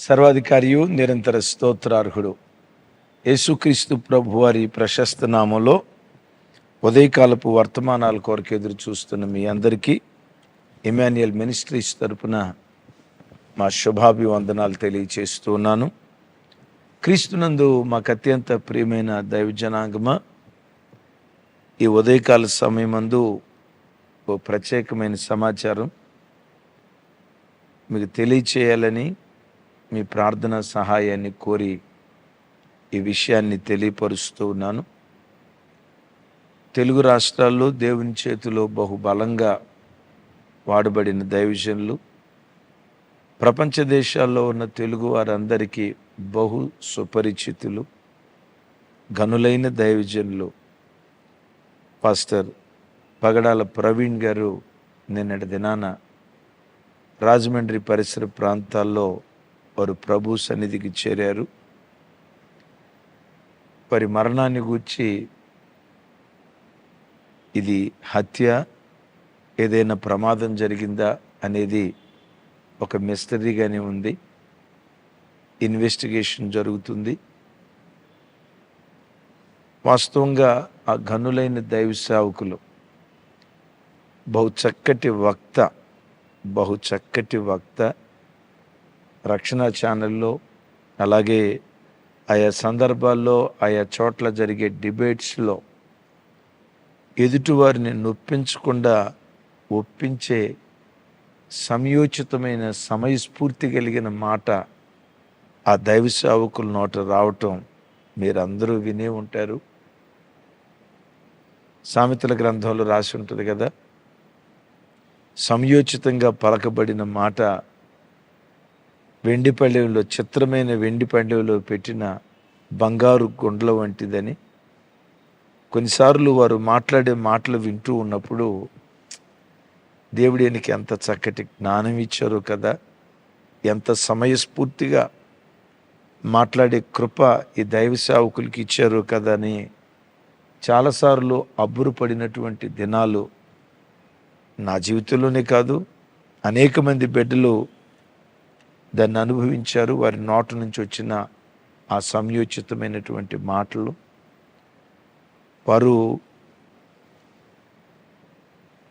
సర్వాధికారియు నిరంతర స్తోత్రార్హుడు. యేసుక్రీస్తు ప్రభు వారి ప్రశస్త నామంలో ఉదయకాలపు వర్తమానాల కొరకు ఎదురు చూస్తున్న మీ అందరికీ ఇమాన్యుయల్ మినిస్ట్రీస్ తరపున మా శుభాభివందనాలు తెలియచేస్తున్నాను క్రీస్తునందు మాకు అత్యంత ప్రియమైన దైవజనాంగమ ఈ ఉదయకాల సమయమందు ఓ ప్రత్యేకమైన సమాచారం మీకు తెలియచేయాలని మీ ప్రార్థన సహాయాన్ని కోరి ఈ విషయాన్ని తెలియపరుస్తూ ఉన్నాను. తెలుగు రాష్ట్రాల్లో దేవుని చేతిలో బహుబలంగా వాడబడిన దైవజనులు ప్రపంచ దేశాల్లో ఉన్న తెలుగు వారందరికీ బహు సుపరిచితులు గనులైన దైవజనులు. పాస్టర్ పగడాల ప్రవీణ్ గారు నిన్నటి దినాన రాజమండ్రి పరిసర ప్రాంతాల్లో వారు ప్రభు సన్నిధికి చేరారు. వారి మరణాన్ని గూర్చి ఇది హత్య ఏదైనా ప్రమాదం జరిగిందా అనేది ఒక మిస్టరీగానే ఉంది. ఇన్వెస్టిగేషన్ జరుగుతుంది. వాస్తవంగా ఆ గనులైన దైవ సేవకులు బహు చక్కటి వక్త బహు చక్కటి వక్త రక్షణ ఛానల్లో అలాగే ఆయా సందర్భాల్లో ఆయా చోట్ల జరిగే డిబేట్స్లో ఎదుటివారిని నొప్పించకుండా ఒప్పించే సమయోచితమైన సమయస్ఫూర్తి కలిగిన మాట ఆ దైవ సేవకుల నోట రావటం మీరందరూ వినే ఉంటారు. సామెతల గ్రంథంలో రాసి ఉంటుంది కదా? సంయోచితంగా పలకబడిన మాట వెండి పళ్ళెంలో చిత్రమైన వెండి పళ్ళెంలో పెట్టిన బంగారు గుండ్ల వంటిదని కొన్నిసార్లు వారు మాట్లాడే మాటలు వింటూ ఉన్నప్పుడు దేవుడికి ఎంత చక్కటి జ్ఞానం ఇచ్చారో కదా ఎంత సమయస్ఫూర్తిగా మాట్లాడే కృప ఈ దైవ సేవకులకి ఇచ్చారు కదా అని చాలాసార్లు అబ్బురుపడినటువంటి దినాలు నా జీవితంలోనే కాదు అనేక మంది బిడ్డలు దాన్ని అనుభవించారు. వారి నోట నుంచి వచ్చిన ఆ సంయోచితమైనటువంటి మాటలు. వారు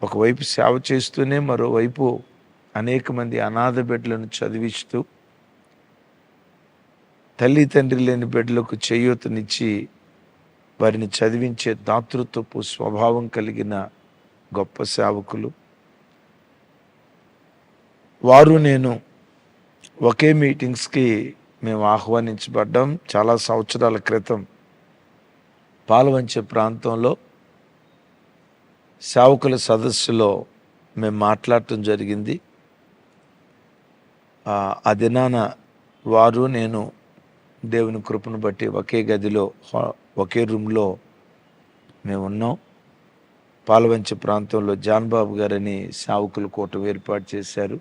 ఒకవైపు సేవ చేస్తూనే మరోవైపు అనేక మంది అనాథ బిడ్డలను చదివిస్తూ తల్లి తండ్రి లేని బిడ్డలకు చేయూతనిచ్చి వారిని చదివించే దాతృత్వపు స్వభావం కలిగిన గొప్ప సేవకులు. వారు నేను ఒకే మీటింగ్స్కి మేము ఆహ్వానించబడ్డం. చాలా సంవత్సరాల క్రితం పాల్వంచే ప్రాంతంలో సేవకుల సదస్సులో మేము మాట్లాడటం జరిగింది. ఆ దినాన వారు నేను దేవుని కృపను బట్టి ఒకే గదిలో ఒకే రూమ్లో మేము ఉన్నాం. పాలవంచ ప్రాంతంలో జాన్బాబు గారని సావుకుల కూటమి ఏర్పాటు చేశారు.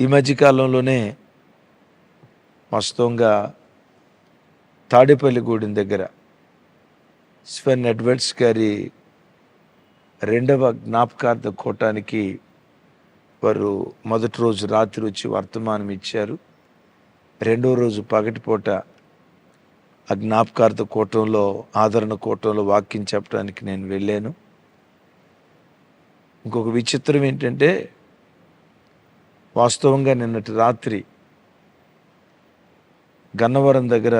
ఈ మధ్యకాలంలోనే వాస్తవంగా తాడేపల్లిగూడెం దగ్గర స్వెన్ ఎడ్వర్డ్స్ గారి రెండవ జ్ఞాపకార్థ కూటానికి వారు మొదటి రోజు రాత్రి వచ్చి వర్తమానం ఇచ్చారు. రెండో రోజు పగటిపూట ఆ జ్ఞాపకార్థ కూటంలో ఆదరణ కూటంలో వాక్యం చెప్పడానికి నేను వెళ్ళాను. ఇంకొక విచిత్రం ఏంటంటే వాస్తవంగా నిన్నటి రాత్రి గన్నవరం దగ్గర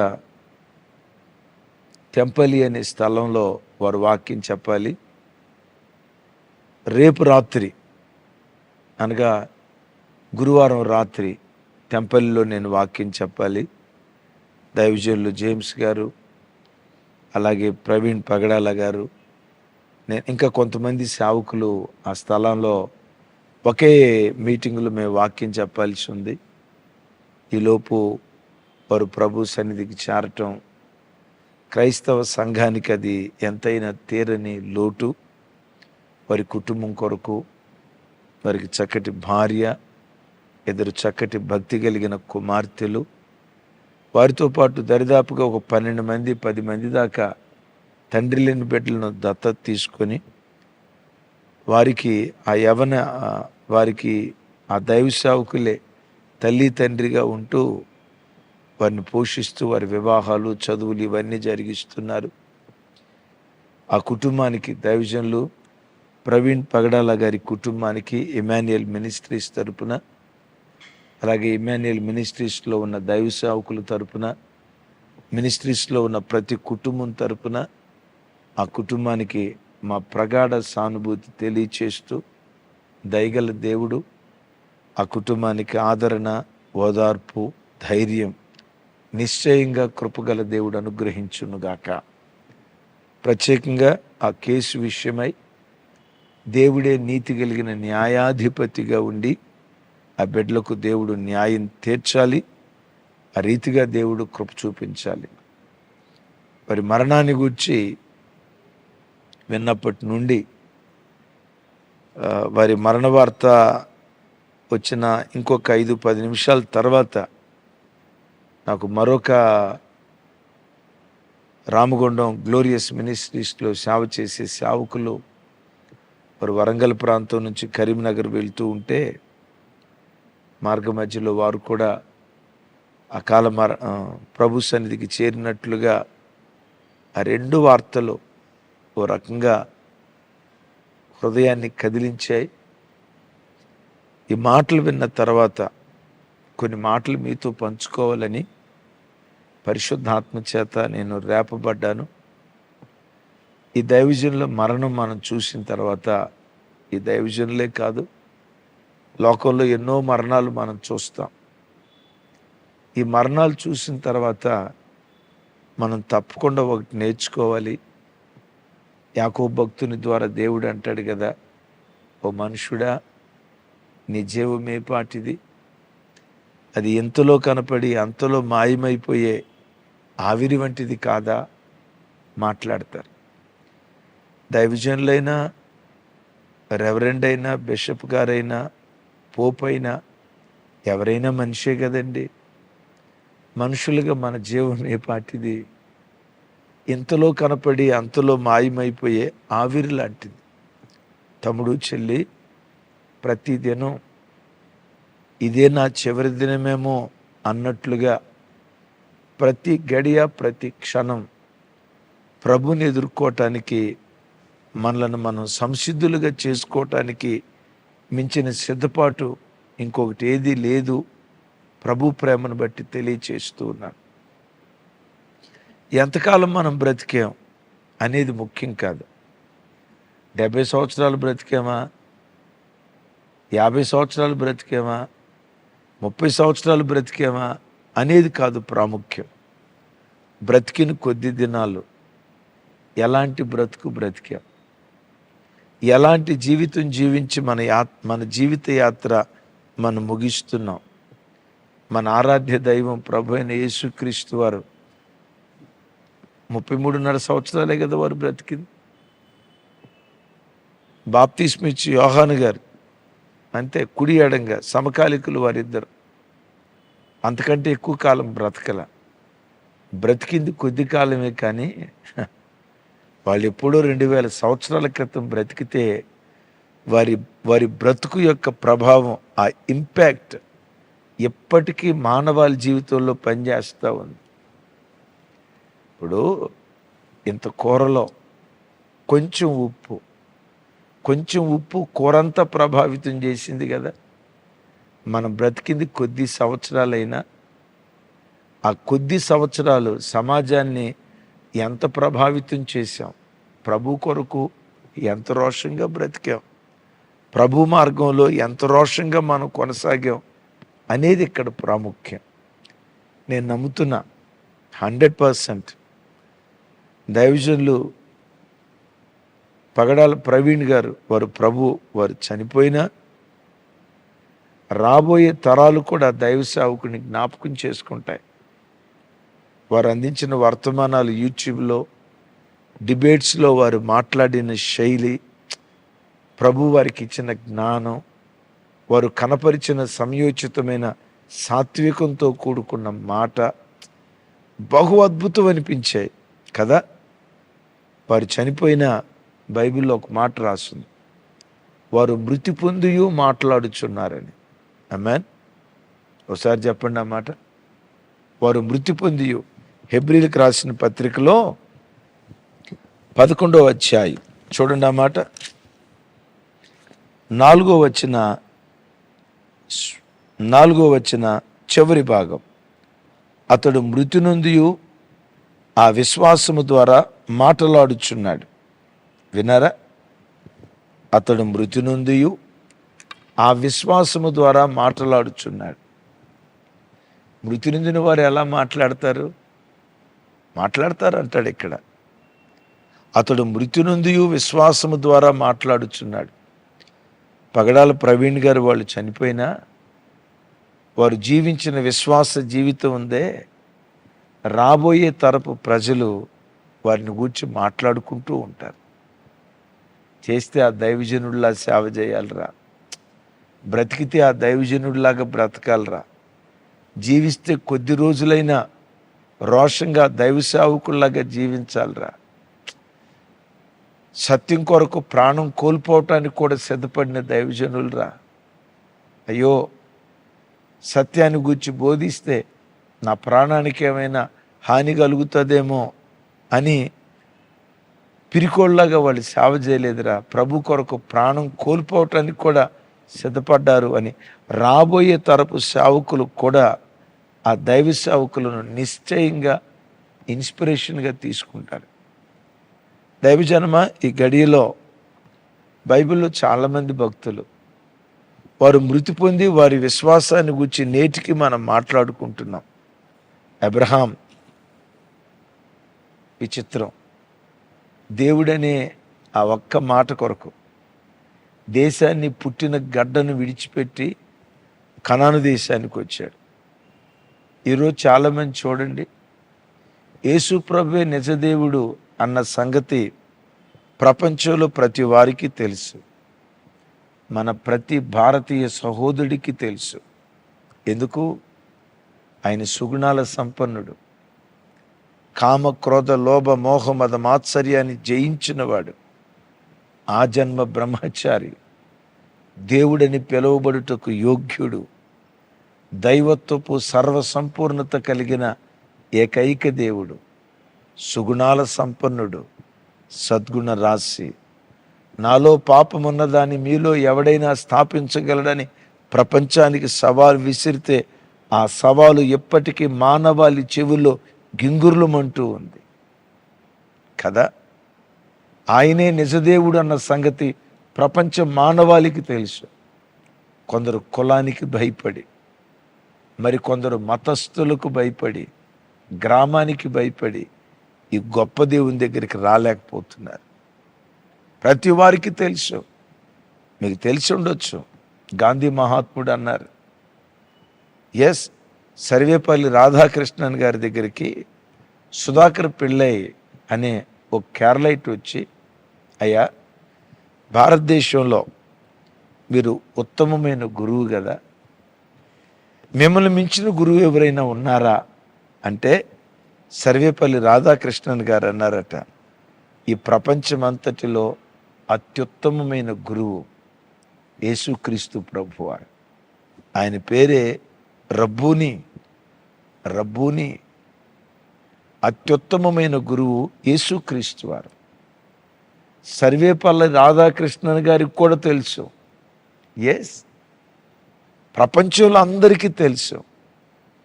తెంపలి అనే స్థలంలో వారు వాక్యం చెప్పాలి. రేపు రాత్రి అనగా గురువారం రాత్రి టెంపల్లో నేను వాక్యం చెప్పాలి. దైవజనులు జేమ్స్ గారు అలాగే ప్రవీణ్ పగడాల గారు నేను ఇంకా కొంతమంది సేవకులు ఆ స్థలంలో ఒకే మీటింగులో మేము వాక్యం చెప్పాల్సి ఉంది. ఈలోపు వారు ప్రభు సన్నిధికి చేరటం క్రైస్తవ సంఘానికి అది ఎంతైనా తీరని లోటు. వారి కుటుంబం కొరకు వారికి చక్కటి భార్య ఇద్దరు చక్కటి భక్తి కలిగిన కుమార్తెలు. వారితో పాటు దరిదాపుగా ఒక పన్నెండు మంది పది మంది దాకా తండ్రి లేని బిడ్డలను దత్తత తీసుకొని వారికి ఆ యవన వారికి ఆ దైవ సేవకులే తల్లి తండ్రిగా ఉంటూ వారిని పోషిస్తూ వారి వివాహాలు చదువులు ఇవన్నీ జరిగిస్తున్నారు. ఆ కుటుంబానికి దైవజనులు ప్రవీణ్ పగడాల గారి కుటుంబానికి ఇమాన్యుయల్ మినిస్ట్రీస్ తరపున అలాగే ఇమాన్యుయల్ మినిస్ట్రీస్లో ఉన్న దైవ సేవకుల తరపున మినిస్ట్రీస్లో ఉన్న ప్రతి కుటుంబం తరపున ఆ కుటుంబానికి మా ప్రగాఢ సానుభూతి తెలియచేస్తూ దయగల దేవుడు ఆ కుటుంబానికి ఆదరణ ఓదార్పు ధైర్యం నిశ్చయంగా కృపగల దేవుడు అనుగ్రహించునుగాక ప్రత్యేకంగా ఆ కేసు విషయమై దేవుడే నీతి కలిగిన న్యాయాధిపతిగా ఉండి ఆ బిడ్డలకు దేవుడు న్యాయం తీర్చాలి ఆ రీతిగా దేవుడు కృప చూపించాలి. మరి మరణాన్ని గురించి విన్నప్పటి నుండి వారి మరణ వార్త వచ్చిన ఇంకొక ఐదు పది నిమిషాల తర్వాత నాకు మరొక రామగుండం గ్లోరియస్ మినిస్ట్రీస్లో సేవ చేసే సేవకులు వారు వరంగల్ ప్రాంతం నుంచి కరీంనగర్ వెళ్తూ ఉంటే మార్గ మధ్యలో వారు కూడా అకాల మర ప్రభు సన్నిధికి చేరినట్లుగా ఆ రెండు వార్తలు ఓ రకంగా హృదయాన్ని కదిలించాయి. ఈ మాటలు విన్న తర్వాత కొన్ని మాటలు మీతో పంచుకోవాలని పరిశుద్ధాత్మ చేత నేను రేపబడ్డాను. ఈ దైవజన్లో మరణం మనం చూసిన తర్వాత ఈ దైవజన్లే కాదు లోకంలో ఎన్నో మరణాలు మనం చూస్తాం. ఈ మరణాలు చూసిన తర్వాత మనం తప్పకుండా ఒకటి నేర్చుకోవాలి. యాకో భక్తుని ద్వారా దేవుడు అంటాడు కదా ఓ మనుషుడా నీ జీవమే పాటిది? అది ఎంతలో కనపడి అంతలో మాయమైపోయే ఆవిరి వంటిది కాదా? మాట్లాడతారు. దైవజనులైనా రెవరెండ్ అయినా బిషప్ గారైనా పోప్ అయినా ఎవరైనా మనిషే కదండి. మనుషులుగా మన జీవం ఏ పాటిది? ఇంతలో కనపడి అంతలో మాయమైపోయే ఆవిరి లాంటిది. తమ్ముడు చెల్లి ప్రతిదినం ఇదే నా చివరి దినమేమో అన్నట్లుగా ప్రతి గడియ ప్రతి క్షణం ప్రభుని ఎదుర్కోవటానికి మనలను మనం సంసిద్ధులుగా చేసుకోవటానికి మించిన సిద్ధపాటు ఇంకొకటి ఏది లేదు. ప్రభు ప్రేమను బట్టి తెలియచేస్తూ ఉన్నాను. ఎంతకాలం మనం బ్రతికాం అనేది ముఖ్యం కాదు. డెబ్బై సంవత్సరాలు బ్రతికామా? యాభై సంవత్సరాలు బ్రతికామా? ముప్పై సంవత్సరాలు బ్రతికామా? అనేది కాదు ప్రాముఖ్యం. బ్రతికిన కొద్ది దినాలు ఎలాంటి బ్రతుకు బ్రతికాం? ఎలాంటి జీవితం జీవించి మన యా మన జీవిత యాత్ర మనం ముగిస్తున్నాం? మన ఆరాధ్య దైవం ప్రభు అయిన యేసుక్రీస్తు వారు ముప్పై మూడున్నర సంవత్సరాలే కదా వారు బ్రతికింది. బాప్తిస్మిచ్చి యోహాను గారు అంతే కుడి ఎడంగా సమకాలికులు వారిద్దరు. అంతకంటే ఎక్కువ కాలం బ్రతకల. బ్రతికింది కొద్ది కాలమే కానీ వాళ్ళు ఎప్పుడో రెండు వేల సంవత్సరాల క్రితం బ్రతికితే వారి వారి బ్రతుకు యొక్క ప్రభావం ఆ ఇంపాక్ట్ ఎప్పటికీ మానవాళి జీవితంలో పనిచేస్తూ ఉంది. ఇప్పుడు ఇంత కూరలో కొంచెం ఉప్పు కొంచెం ఉప్పు కూరంతా ప్రభావితం చేసింది కదా. మనం బ్రతికింది కొద్ది సంవత్సరాలైనా ఆ కొద్ది సంవత్సరాలు సమాజాన్ని ఎంత ప్రభావితం చేశాం ప్రభు కొరకు ఎంత రోషంగా బ్రతికాం ప్రభు మార్గంలో ఎంత రోషంగా మనం కొనసాగాం అనేది ఇక్కడ ప్రాముఖ్యం. నేను నమ్ముతున్నా హండ్రెడ్ పర్సెంట్ దైవజనులు పగడాల ప్రవీణ్ గారు వారు ప్రభు వారు చనిపోయినా రాబోయే తరాలు కూడా దైవ సేవకుని జ్ఞాపకం చేసుకుంటాయి. వారు అందించిన వర్తమానాలు యూట్యూబ్లో డిబేట్స్లో వారు మాట్లాడిన శైలి ప్రభు వారికి ఇచ్చిన జ్ఞానం వారు కనపరిచిన సంయోచితమైన సాత్వికంతో కూడుకున్న మాట బహు అద్భుతం అనిపించాయి కదా? వారు చనిపోయిన బైబిల్లో ఒక మాట రాస్తుంది. వారు మృతి పొందియు మాట్లాడుచున్నారని. అమెన్ ఒకసారి చెప్పండి అన్నమాట వారు మృతి పొందియు. హెబ్రిల్కి రాసిన పత్రికలో పదకొండవ అధ్యాయం. చూడండి అన్నమాట నాలుగో వచ్చిన నాలుగో వచ్చిన చివరి భాగం. అతడు మృతి నొందియు. ఆ విశ్వాసము ద్వారా మాటలాడుచున్నాడు. వినరా? అతడు మృతి నొందియు ఆ విశ్వాసము ద్వారా మాట్లాడుచున్నాడు. మృతి నొందిన వారు ఎలా మాట్లాడతారు? మాట్లాడతారు అంటాడు ఇక్కడ. అతడు మృతి నొందియు విశ్వాసము ద్వారా మాట్లాడుచున్నాడు. పగడాల ప్రవీణ్ గారు వాళ్ళు చనిపోయినా వారు జీవించిన విశ్వాస జీవితం ఉందే రాబోయే తరపు ప్రజలు వారిని గూర్చి మాట్లాడుకుంటూ ఉంటారు. చేస్తే ఆ దైవజనుడిలా సేవ చేయాలిరా. బ్రతికితే ఆ దైవజనుడిలాగా బ్రతకాలరా. జీవిస్తే కొద్ది రోజులైనా రోషంగా దైవ సేవకుల్లాగా జీవించాలిరా. సత్యం కొరకు ప్రాణం కోల్పోవటానికి కూడా సిద్ధపడిన దైవజనులరా. అయ్యో సత్యాన్ని గురించి బోధిస్తే నా ప్రాణానికి ఏమైనా హాని కలుగుతుందేమో అని పిరికోళ్ళగా వాళ్ళు సేవ చేయలేదురా. ప్రభు కొరకు ప్రాణం కోల్పోవటానికి కూడా సిద్ధపడ్డారు అని రాబోయే తరపు సేవకులు కూడా ఆ దైవ సేవకులను నిశ్చయంగా ఇన్స్పిరేషన్గా తీసుకుంటారు. దైవజనమ ఈ గడియలో బైబిల్లో చాలామంది భక్తులు వారు మృతి పొంది వారి విశ్వాసాన్ని గురించి నేటికి మనం మాట్లాడుకుంటున్నాం. అబ్రహాం విచిత్రం. దేవుడనే ఆ ఒక్క మాట కొరకు దేశాన్ని పుట్టిన గడ్డను విడిచిపెట్టి కనాను దేశానికి వచ్చాడు. ఈరోజు చాలామంది చూడండి యేసు ప్రభువే నిజదేవుడు అన్న సంగతి ప్రపంచంలో ప్రతి వారికి తెలుసు. మన ప్రతి భారతీయ సహోదరుడికి తెలుసు. ఎందుకు? ఆయన సుగుణాల సంపన్నుడు. కామ క్రోధ లోభ మోహ మద మాత్సర్యాన్ని జయించినవాడు. ఆ జన్మ బ్రహ్మచారి. దేవుడని పిలువబడుటకు యోగ్యుడు. దైవత్వపు సర్వసంపూర్ణత కలిగిన ఏకైక దేవుడు. సుగుణాల సంపన్నుడు. సద్గుణ రాశి. నాలో పాపమున్నదాన్ని మీలో ఎవడైనా స్థాపించగలడని ప్రపంచానికి సవాలు విసిరితే ఆ సవాలు ఎప్పటికీ మానవాళి చెవుల్లో గింగుర్లమంటూ ఉంది. కదా? ఆయనే నిజదేవుడు అన్న సంగతి ప్రపంచ మానవాళికి తెలుసు. కొందరు కులానికి భయపడి మరి కొందరు మతస్థులకు భయపడి గ్రామానికి భయపడి ఈ గొప్ప దేవుని దగ్గరికి రాలేకపోతున్నారు. ప్రతి వారికి తెలుసు. మీకు తెలిసి ఉండొచ్చు. గాంధీ మహాత్ముడు అన్నారు. ఎస్ సర్వేపల్లి రాధాకృష్ణన్ గారి దగ్గరికి సుధాకర్ పిళ్ళై అనే ఒక కేరళైట్ వచ్చి అయ్యా భారతదేశంలో మీరు ఉత్తమమైన గురువు కదా. మిమ్మల్ని మించిన గురువు ఎవరైనా ఉన్నారా? అంటే సర్వేపల్లి రాధాకృష్ణన్ గారు అన్నారట ఈ ప్రపంచమంతటిలో అత్యుత్తమమైన గురువు యేసుక్రీస్తు ప్రభువారు. ఆయన పేరే రబ్బుని రబ్బుని అత్యుత్తమమైన గురువు యేసుక్రీస్తు వారు. సర్వేపల్లి రాధాకృష్ణన్ గారికి కూడా తెలుసు. ఎస్ ప్రపంచంలో అందరికీ తెలుసు.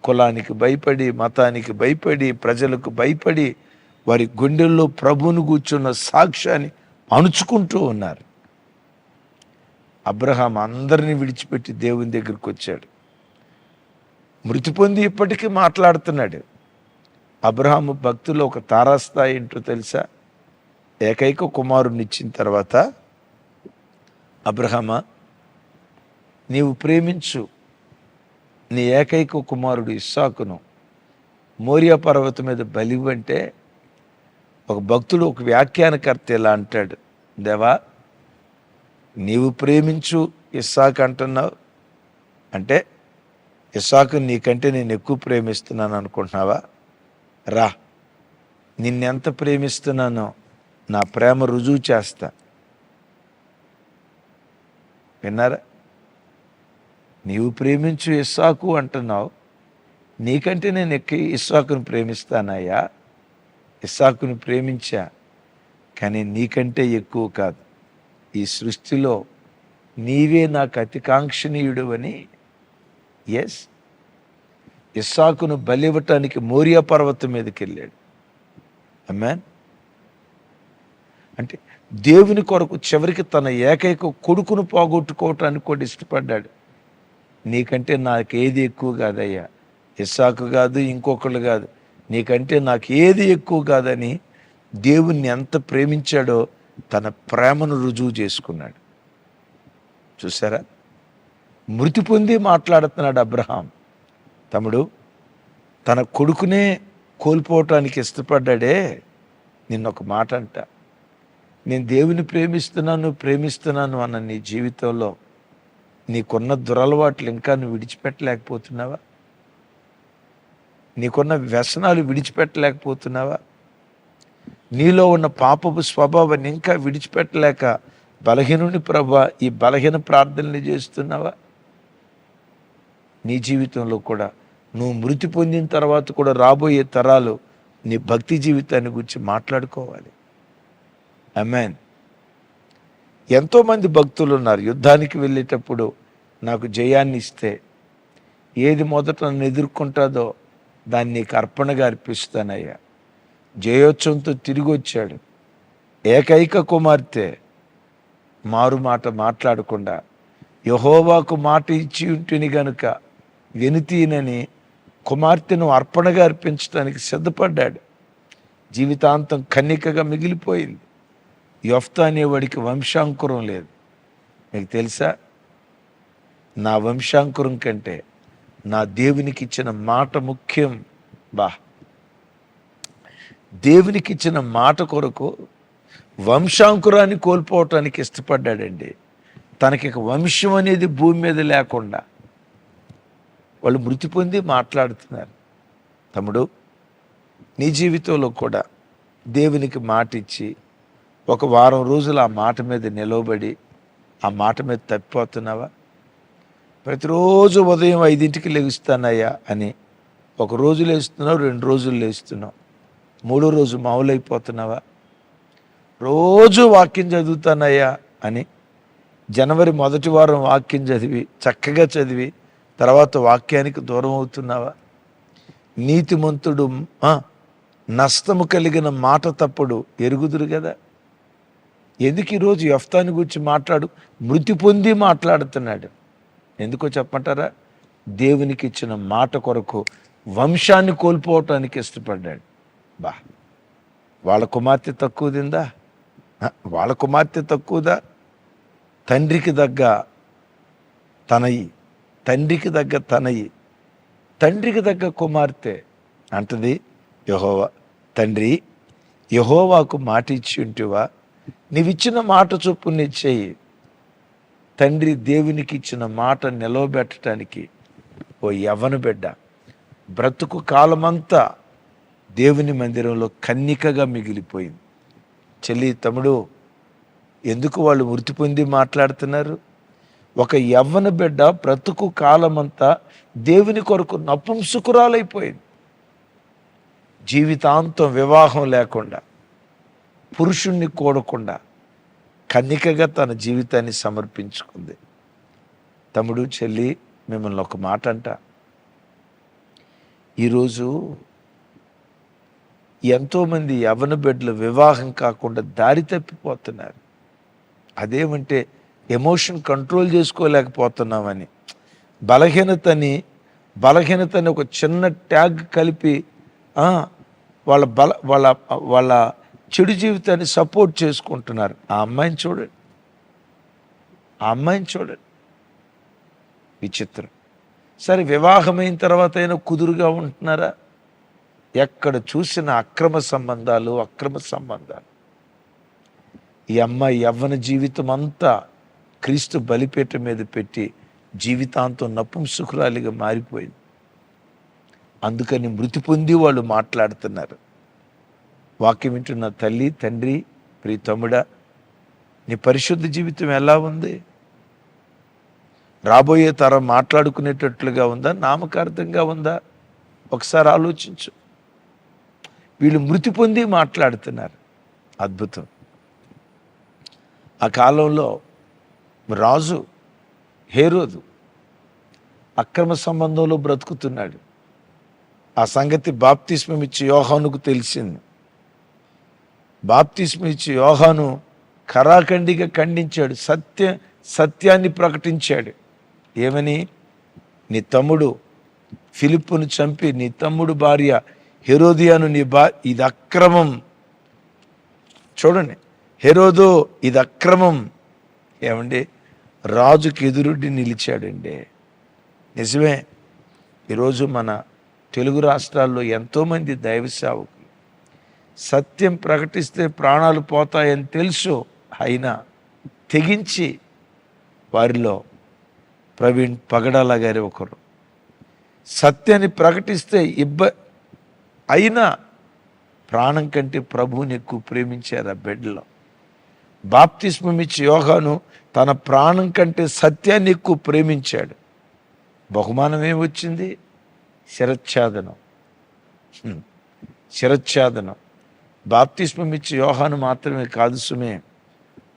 కులానికి భయపడి మతానికి భయపడి ప్రజలకు భయపడి వారి గుండెల్లో ప్రభువును కూర్చున్న సాక్ష్యాన్ని అణుచుకుంటూ ఉన్నారు. అబ్రహాం అందరినీ విడిచిపెట్టి దేవుని దగ్గరికి వచ్చాడు. మృతి పొంది ఇప్పటికీ మాట్లాడుతున్నాడు. అబ్రహాము భక్తులు ఒక తారాస్థాయి ఏంటో తెలుసా? ఏకైక కుమారుని ఇచ్చిన తర్వాత అబ్రహమా నీవు ప్రేమించు. నీ ఏకైక కుమారుడు ఇస్సాకును మోరియా పర్వతం మీద బలివంటే ఒక భక్తుడు ఒక వ్యాఖ్యానకర్త ఇలా అంటాడు. దేవా నీవు ప్రేమించు ఇస్సాక్ అంటున్నావు. అంటే ఇసాకు నీకంటే నేను ఎక్కువ ప్రేమిస్తున్నాను అనుకుంటున్నావా? రా. నిన్నెంత ప్రేమిస్తున్నానో నా ప్రేమ రుజువు చేస్తా. విన్నారా? నీవు ప్రేమించు ఇస్సాకు అంటున్నావు. నీకంటే నేను ఎక్కి ఇస్సాకును ప్రేమిస్తానయ్యా. ఇస్సాకును ప్రేమించా కానీ నీకంటే ఎక్కువ కాదు. ఈ సృష్టిలో నీవే నాకు అతికాంక్షణీయుడు అని ఎస్ ఇస్సాకును బలివ్వటానికి మోరియా పర్వతం మీదకి వెళ్ళాడు. అమ్మాన్ అంటే దేవుని కొరకు చివరికి తన ఏకైక కొడుకును పోగొట్టుకోవటానికి కూడా ఇష్టపడ్డాడు. నీకంటే నాకు ఏది ఎక్కువ కాదయ్యా. ఇస్సాకు కాదు ఇంకొకళ్ళు కాదు. నీకంటే నాకు ఏది ఎక్కువ కాదని దేవుణ్ణి ఎంత ప్రేమించాడో తన ప్రేమను రుజువు చేసుకున్నాడు. చూసారా? మృతి పొంది మాట్లాడుతున్నాడు అబ్రహాం. తమ్ముడు తన కొడుకునే కోల్పోవటానికి ఇష్టపడ్డాడే నిన్న ఒక మాట అంట. నేను దేవుని ప్రేమిస్తున్నాను ప్రేమిస్తున్నాను అన్న నీ జీవితంలో నీకున్న దురలవాట్లు ఇంకా నువ్వు విడిచిపెట్టలేకపోతున్నావా? నీకున్న వ్యసనాలు విడిచిపెట్టలేకపోతున్నావా? నీలో ఉన్న పాపపు స్వభావాన్ని ఇంకా విడిచిపెట్టలేక బలహీనుని ప్రభా ఈ బలహీన ప్రార్థనలు చేస్తున్నావా? నీ జీవితంలో కూడా నువ్వు మృతి పొందిన తర్వాత కూడా రాబోయే తరాలు నీ భక్తి జీవితాన్ని గురించి మాట్లాడుకోవాలి. అమెన్ ఎంతోమంది భక్తులు ఉన్నారు. యుద్ధానికి వెళ్ళేటప్పుడు నాకు జయాన్ని ఇస్తే ఏది మొదట నన్ను ఎదుర్కొంటుందో దాన్ని నీకు అర్పణగా అర్పిస్తానయ్యా. జయోత్సవంతో తిరిగి వచ్చాడు. ఏకైక కుమార్తె. మారు మాట మాట్లాడకుండా యహోవాకు మాట ఇచ్చి ఉంటుని గనుక వెనుతీనని కుమార్తెను అర్పణగా అర్పించడానికి సిద్ధపడ్డాడు. జీవితాంతం కన్నికగా మిగిలిపోయింది. యొఫ్త అనేవాడికి వంశాంకురం లేదు. మీకు తెలుసా? నా వంశాంకురం కంటే నా దేవునికి ఇచ్చిన మాట ముఖ్యం. బా. దేవునికి ఇచ్చిన మాట కొరకు వంశాంకురాన్ని కోల్పోవటానికి ఇష్టపడ్డాడండి. తనకి ఇక వంశం అనేది భూమి మీద లేకుండా వాళ్ళు మృతి పొంది మాట్లాడుతున్నారు. తమ్ముడు నీ జీవితంలో కూడా దేవునికి మాట ఇచ్చి ఒక వారం రోజులు ఆ మాట మీద నిలవబడి ఆ మాట మీద తప్పిపోతున్నావా? ప్రతిరోజు ఉదయం ఐదింటికి లెగుస్తానయ్యా అని ఒక రోజు లేస్తున్నావు రెండు రోజులు లేస్తున్నావు. మూడో రోజు మామూలైపోతున్నావా రోజు వాక్యం చదువుతానయ్యా అని జనవరి మొదటి వారం వాక్యం చదివి చక్కగా చదివి తర్వాత వాక్యానికి దూరం అవుతున్నావా నీతిమంతుడు నష్టము కలిగిన మాట తప్పుడు ఎరుగుదురు కదా? ఎందుకు ఈరోజు యఫ్తాని గురించి మాట్లాడు? మృతి పొంది మాట్లాడుతున్నాడు. ఎందుకో చెప్పంటారా దేవునికి ఇచ్చిన మాట కొరకు వంశాన్ని కోల్పోవటానికి ఇష్టపడ్డాడు. బా వాళ్ళ కుమార్తె తక్కువదిందా? వాళ్ళ కుమార్తె తక్కువదా? తండ్రికి దగ్గ తనయి తండ్రికి దగ్గ తనయి తండ్రికి తగ్గ కుమార్తె అంటది యహోవా. తండ్రి యహోవాకు మాట ఇచ్చి ఉంటివా నీవిచ్చిన మాట చొప్పున చెయ్యి. తండ్రి దేవునికి ఇచ్చిన మాట నిలవబెట్టడానికి ఓ యవ్వన బిడ్డ. బ్రతుకు కాలమంతా దేవుని మందిరంలో కన్నికగా మిగిలిపోయింది. చెల్లి తమ్ముడు ఎందుకు వాళ్ళు మృతి పొంది మాట్లాడుతున్నారు? ఒక యవ్వన బిడ్డ బ్రతుకు కాలమంతా దేవుని కొరకు నపుంసుకురాలైపోయింది. జీవితాంతం వివాహం లేకుండా పురుషుణ్ణి కోడకుండా కన్నికగా తన జీవితాన్ని సమర్పించుకుంది. తమ్ముడు చెల్లి మిమ్మల్ని ఒక మాట అంట. ఈరోజు ఎంతోమంది యవన బిడ్డలు వివాహం కాకుండా దారి తప్పిపోతున్నారు. అదేమంటే ఎమోషన్ కంట్రోల్ చేసుకోలేకపోతున్నామని. బలహీనతని బలహీనతని ఒక చిన్న ట్యాగ్ కలిపి వాళ్ళ బల వాళ్ళ వాళ్ళ చెడు జీవితాన్ని సపోర్ట్ చేసుకుంటున్నారు. ఆ అమ్మాయిని చూడండి. ఆ అమ్మాయిని చూడండి. విచిత్రం. సరే వివాహమైన తర్వాత అయినా కుదురుగా ఉంటున్నారా? ఎక్కడ చూసిన అక్రమ సంబంధాలు అక్రమ సంబంధాలు. ఈ అమ్మాయి యవ్వన జీవితం అంతా క్రీస్తు బలిపేట మీద పెట్టి జీవితాంతం నపుంసుకురాలిగా మారిపోయింది. అందుకని మృతి పొంది వాళ్ళు మాట్లాడుతున్నారు. వాక్యం వింటున్న తల్లి తండ్రి ప్రియ తమ్ముడా నీ పరిశుద్ధ జీవితం ఎలా ఉంది? రాబోయే తరం మాట్లాడుకునేటట్లుగా ఉందా? నామకార్థంగా ఉందా? ఒకసారి ఆలోచించు. వీళ్ళు మృతి పొంది మాట్లాడుతున్నారు. అద్భుతం. ఆ కాలంలో రాజు హేరోదు అక్రమ సంబంధంలో బ్రతుకుతున్నాడు. ఆ సంగతి బాప్తిస్మం ఇచ్చి యోహానుకు తెలిసింది. బాప్తిస్మం ఇచ్చి యోహాను కరాఖండిగా ఖండించాడు సత్య సత్యాన్ని ప్రకటించాడు. ఏమని? నీ తమ్ముడు ఫిలిప్పును చంపి నీ తమ్ముడు భార్య హెరోదియాను నీ బా ఇది అక్రమం చూడండి హెరోదో ఇది అక్రమం ఏమండి? రాజుకి ఎదురుడ్డి నిలిచాడండి. నిజమే ఈరోజు మన తెలుగు రాష్ట్రాల్లో ఎంతోమంది దైవ సేవకులు సత్యం ప్రకటిస్తే ప్రాణాలు పోతాయని తెలుసు అయినా తెగించి వారిలో ప్రవీణ్ పగడాల గారి ఒకరు. సత్యాన్ని ప్రకటిస్తే ఇబ్బ అయినా ప్రాణం కంటే ప్రభువుని ఎక్కువ ప్రేమించారు ఆ బిడ్డలో. బాప్తిస్మమిచ్చి యోగాను తన ప్రాణం కంటే సత్యాన్ని ఎక్కువ ప్రేమించాడు. బహుమానం ఏమొచ్చింది శిరచ్ఛాదనం. శిరచ్ఛాదనం. బాప్తిస్మం ఇచ్చి యోహాను మాత్రమే కాదు సుమే.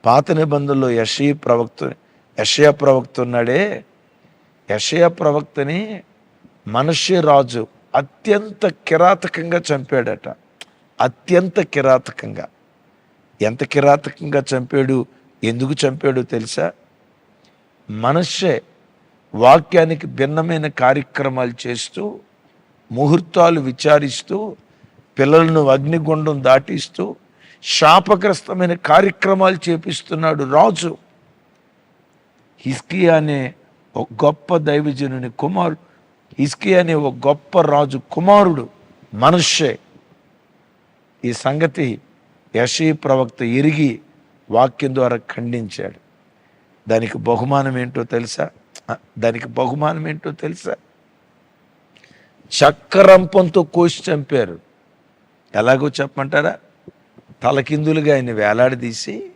పాత నిబంధనలో యషయ ప్రవక్త యషయ ప్రవక్త ఉన్నాడే. యషయ ప్రవక్తని మనుష్య రాజు అత్యంత కిరాతకంగా చంపాడట. అత్యంత కిరాతకంగా. ఎంత కిరాతకంగా చంపాడు ఎందుకు చంపాడు తెలుసా? మనస్సే వాక్యానికి భిన్నమైన కార్యక్రమాలు చేస్తూ ముహూర్తాలు విచారిస్తూ పిల్లలను అగ్నిగుండం దాటిస్తూ శాపగ్రస్తమైన కార్యక్రమాలు చేపిస్తున్నాడు రాజు. హిస్కియా అనే ఒక గొప్ప దైవజనుని కుమారుడు హిస్కియా అనే ఒక గొప్ప రాజు కుమారుడు మనుష్యే ఈ సంగతి యశీ ప్రవక్త ఎరిగి వాక్యం ద్వారా ఖండించాడు. దానికి బహుమానం ఏంటో తెలుసా? దానికి బహుమానం ఏంటో తెలుసా? చక్కరంపంతో కోసి చంపారు. ఎలాగో చెప్పమంటారా? తలకిందులుగా ఆయన వేలాడదీసి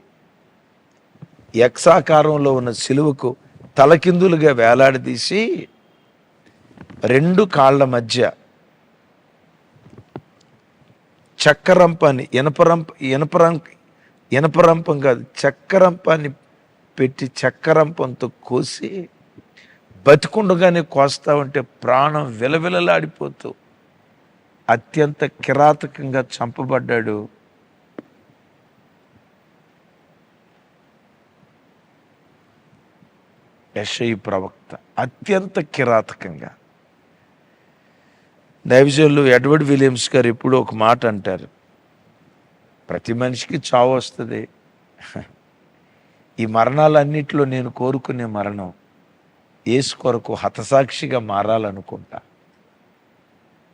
యక్షాకారంలో ఉన్న సిలువకు తలకిందులుగా వేలాడదీసి రెండు కాళ్ళ మధ్య చక్కరంపాన్ని ఇనపరంప ఇనపరం ఇనపరంపం కాదు చక్కరంపాన్ని పెట్టి చక్కరంపంతో కోసి బతికుండగానే కోస్తా ఉంటే ప్రాణం విలవిలలాడిపోతూ అత్యంత కిరాతకంగా చంపబడ్డాడు. యశై ప్రవక్త అత్యంత కిరాతకంగా. దైవజనులు ఎడ్వర్డ్ విలియమ్స్ గారు ఎప్పుడు ఒక మాట అంటారు. ప్రతి మనిషికి చావు వస్తుంది. ఈ మరణాలన్నిటిలో నేను కోరుకునే మరణం ఏసు కొరకు హతసాక్షిగా మారాలనుకుంటా.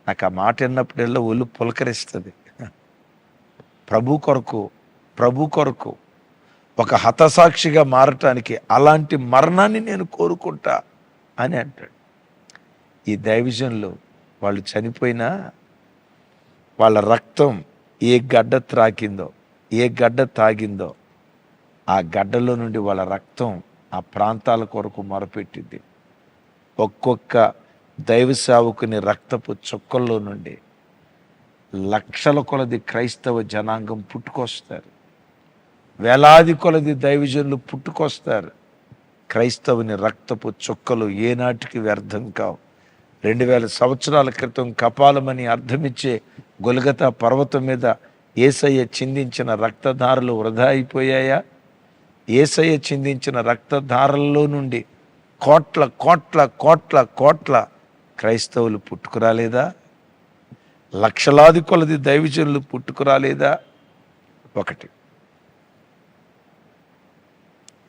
నాకు ఆ మాట విన్నప్పుడల్లా ఒళ్ళు పులకరిస్తుంది. ప్రభు కొరకు ప్రభు కొరకు ఒక హతసాక్షిగా మారటానికి అలాంటి మరణాన్ని నేను కోరుకుంటా అని అంటాడు. ఈ దైవజన్లో వాళ్ళు చనిపోయినా వాళ్ళ రక్తం ఏ గడ్డ త్రాకిందో ఏ గడ్డ తాగిందో ఆ గడ్డలో నుండి వాళ్ళ రక్తం ఆ ప్రాంతాల కొరకు మొరపెట్టింది. ఒక్కొక్క దైవ సేవకుని రక్తపు చుక్కల్లో నుండి లక్షల కొలది క్రైస్తవ జనాంగం పుట్టుకొస్తారు. వేలాది కొలది దైవజనులు పుట్టుకొస్తారు. క్రైస్తవుని రక్తపు చుక్కలు ఏనాటికి వ్యర్థం కావు. రెండు వేల సంవత్సరాల క్రితం కపాలమని అర్థమిచ్చే గొలగతా పర్వతం మీద ఏసయ్య చిందించిన రక్తధారలు వృధా అయిపోయాయా? ఏసయ్య చిందించిన రక్తధారల్లో నుండి కోట్ల కోట్ల కోట్ల కోట్ల క్రైస్తవులు పుట్టుకురాలేదా? లక్షలాది కొలది దైవజనులు పుట్టుకురాలేదా? ఒకటి.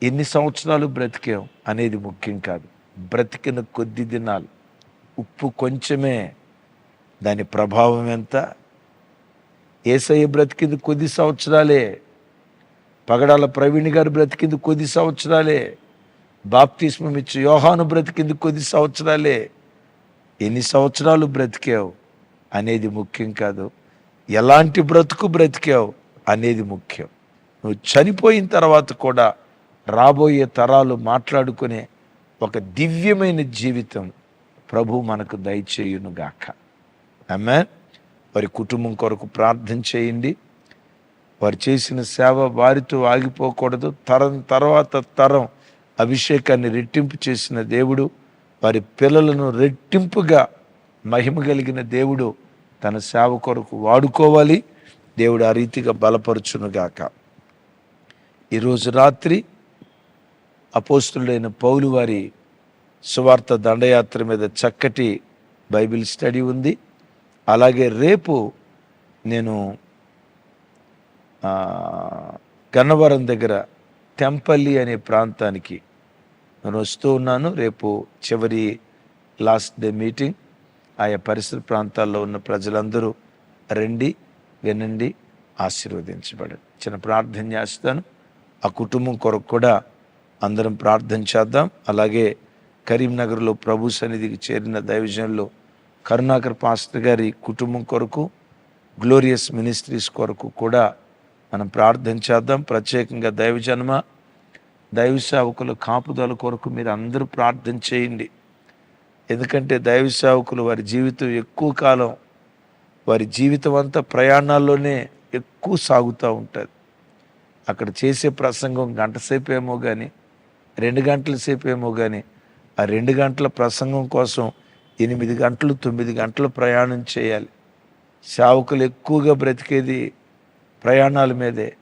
ఎన్ని సంవత్సరాలు బ్రతికాం అనేది ముఖ్యం కాదు. బ్రతికిన కొద్ది దినాలు ఉప్పు కొంచెమే. దాని ప్రభావం ఎంత? ఏసయ్య బ్రతికింది కొద్ది సంవత్సరాలే. పగడాల ప్రవీణ్ గారు బ్రతికింది కొద్ది సంవత్సరాలే. బాప్తిస్మం ఇచ్చి యోహాను బ్రతికింది కొద్ది సంవత్సరాలే. ఎన్ని సంవత్సరాలు బ్రతికావు అనేది ముఖ్యం కాదు. ఎలాంటి బ్రతుకు బ్రతికావు అనేది ముఖ్యం. నువ్వు చనిపోయిన తర్వాత కూడా రాబోయే తరాలు మాట్లాడుకునే ఒక దివ్యమైన జీవితం ప్రభు మనకు దయచేయునుగాక. ఆమె వారి కుటుంబం కొరకు ప్రార్థన చేయండి. వారు చేసిన సేవ వారితో ఆగిపోకూడదు. తరం తర్వాత తరం అభిషేకాన్ని రెట్టింపు చేసిన దేవుడు వారి పిల్లలను రెట్టింపుగా మహిమ కలిగిన దేవుడు తన సేవ కొరకు వాడుకోవాలి. దేవుడు ఆ రీతిగా బలపరచునుగాక. ఈరోజు రాత్రి అపోస్తుడైన పౌలు వారి సువార్త దండయాత్ర మీద చక్కటి బైబిల్ స్టడీ ఉంది. అలాగే రేపు నేను గన్నవరం దగ్గర తెంపల్లి అనే ప్రాంతానికి నేను వస్తూ ఉన్నాను. రేపు చివరి లాస్ట్ డే మీటింగ్. ఆయా పరిసర ప్రాంతాల్లో ఉన్న ప్రజలందరూ రండి వినండి ఆశీర్వదించబడండి. చిన్న ప్రార్థన చేస్తాను. ఆ కుటుంబం కొరకు కూడా అందరం ప్రార్థన చేద్దాం. అలాగే కరీంనగర్లో ప్రభు సన్నిధికి చేరిన దైవజనులు కరుణాకర్ పాస్టర్ గారి కుటుంబం కొరకు గ్లోరియస్ మినిస్ట్రీస్ కొరకు కూడా మనం ప్రార్థన చేద్దాం. ప్రత్యేకంగా దైవజన్మ దైవ సేవకుల కాపుదల కొరకు మీరు అందరూ ప్రార్థన చేయండి. ఎందుకంటే దైవ సేవకులు వారి జీవితం ఎక్కువ కాలం వారి జీవితం అంతా ప్రయాణాల్లోనే ఎక్కువ సాగుతూ ఉంటుంది. అక్కడ చేసే ప్రసంగం గంట సేపు ఏమో కానీ రెండు గంటల సేపు ఏమో కానీ ఆ రెండు గంటల ప్రసంగం కోసం ఎనిమిది గంటలు తొమ్మిది గంటలు ప్రయాణం చేయాలి. సేవకులు ఎక్కువగా బ్రతికేది ప్రయాణాల మీదే.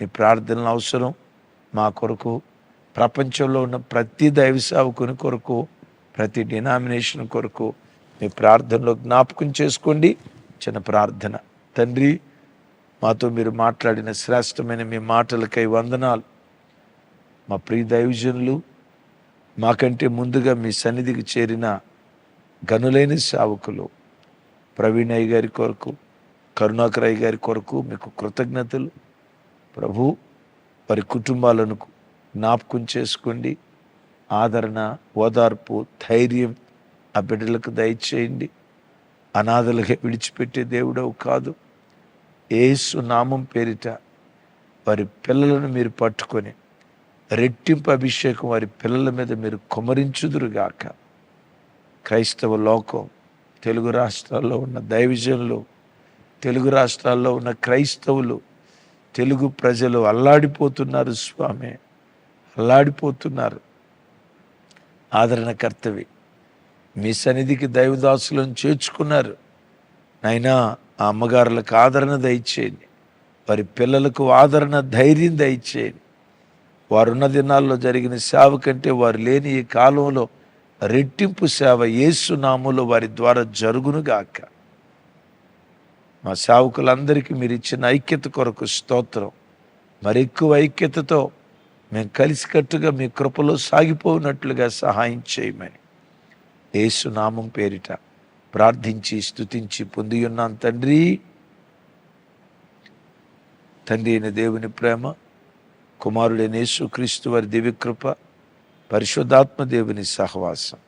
మీ ప్రార్థనలు అవసరం. మా కొరకు ప్రపంచంలో ఉన్న ప్రతి దైవ సేవకుని కొరకు ప్రతి డినామినేషన్ కొరకు మీ ప్రార్థనలో జ్ఞాపకం చేసుకోండి. చిన్న ప్రార్థన. తండ్రి మాతో మీరు మాట్లాడిన శ్రేష్టమైన మీ మాటలకై వందనాలు. మా ప్రియ దైవజనులు మాకంటే ముందుగా మీ సన్నిధికి చేరిన గనులైన సేవకులు ప్రవీణ్ అయ్య గారి కొరకు కరుణాకర్ అయ్య గారి కొరకు మీకు కృతజ్ఞతలు. ప్రభు వారి కుటుంబాలను జ్ఞాపకం చేసుకోండి. ఆదరణ ఓదార్పు ధైర్యం ఆ బిడ్డలకు దయచేయండి. అనాథలుగా విడిచిపెట్టే దేవుడవు కాదు. ఏసు నామం పేరిట వారి పిల్లలను మీరు పట్టుకొని రెట్టింపు అభిషేకం వారి పిల్లల మీద మీరు కుమరించుదురుగాక. క్రైస్తవ లోకం తెలుగు రాష్ట్రాల్లో ఉన్న దైవజనులు తెలుగు రాష్ట్రాల్లో ఉన్న క్రైస్తవులు తెలుగు ప్రజలు అల్లాడిపోతున్నారు స్వామి అల్లాడిపోతున్నారు. ఆదరణకర్తవి మీ సన్నిధికి దైవదాసులను చేర్చుకున్నారు. నైనా ఆ అమ్మగారులకు ఆదరణ దయచేయండి. వారి పిల్లలకు ఆదరణ ధైర్యం దయచేయండి. వారున్న దినాల్లో జరిగిన సేవ కంటే వారు లేని ఈ కాలంలో రెట్టింపు సేవ యేసు నామంలో వారి ద్వారా జరుగునుగాక. మా సేవకులందరికీ మీరు ఇచ్చిన ఐక్యత కొరకు స్తోత్రం. మరి ఎక్కువ ఐక్యతతో మేము కలిసికట్టుగా మీ కృపలో సాగిపోనట్లుగా సహాయం చేయమని. యేసు నామం పేరిట ప్రార్థించి స్థుతించి పొంది ఉన్నాను తండ్రి. తండ్రి అయిన దేవుని ప్రేమ కుమారుడైన యేసుక్రీస్తు వారి దివ్యకృప పరిశుద్ధాత్మ దేవుని సహవాసం.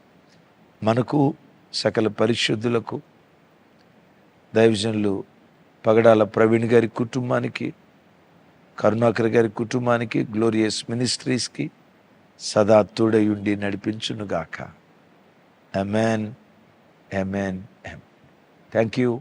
మనకు సకల పరిశుద్ధులకు దైవజనులు పగడాల ప్రవీణ్ గారి కుటుంబానికి కరుణాకర్ గారి కుటుంబానికి గ్లోరియస్ మినిస్ట్రీస్కి సదా తోడయుండి నడిపించునుగాక. Amen M thank you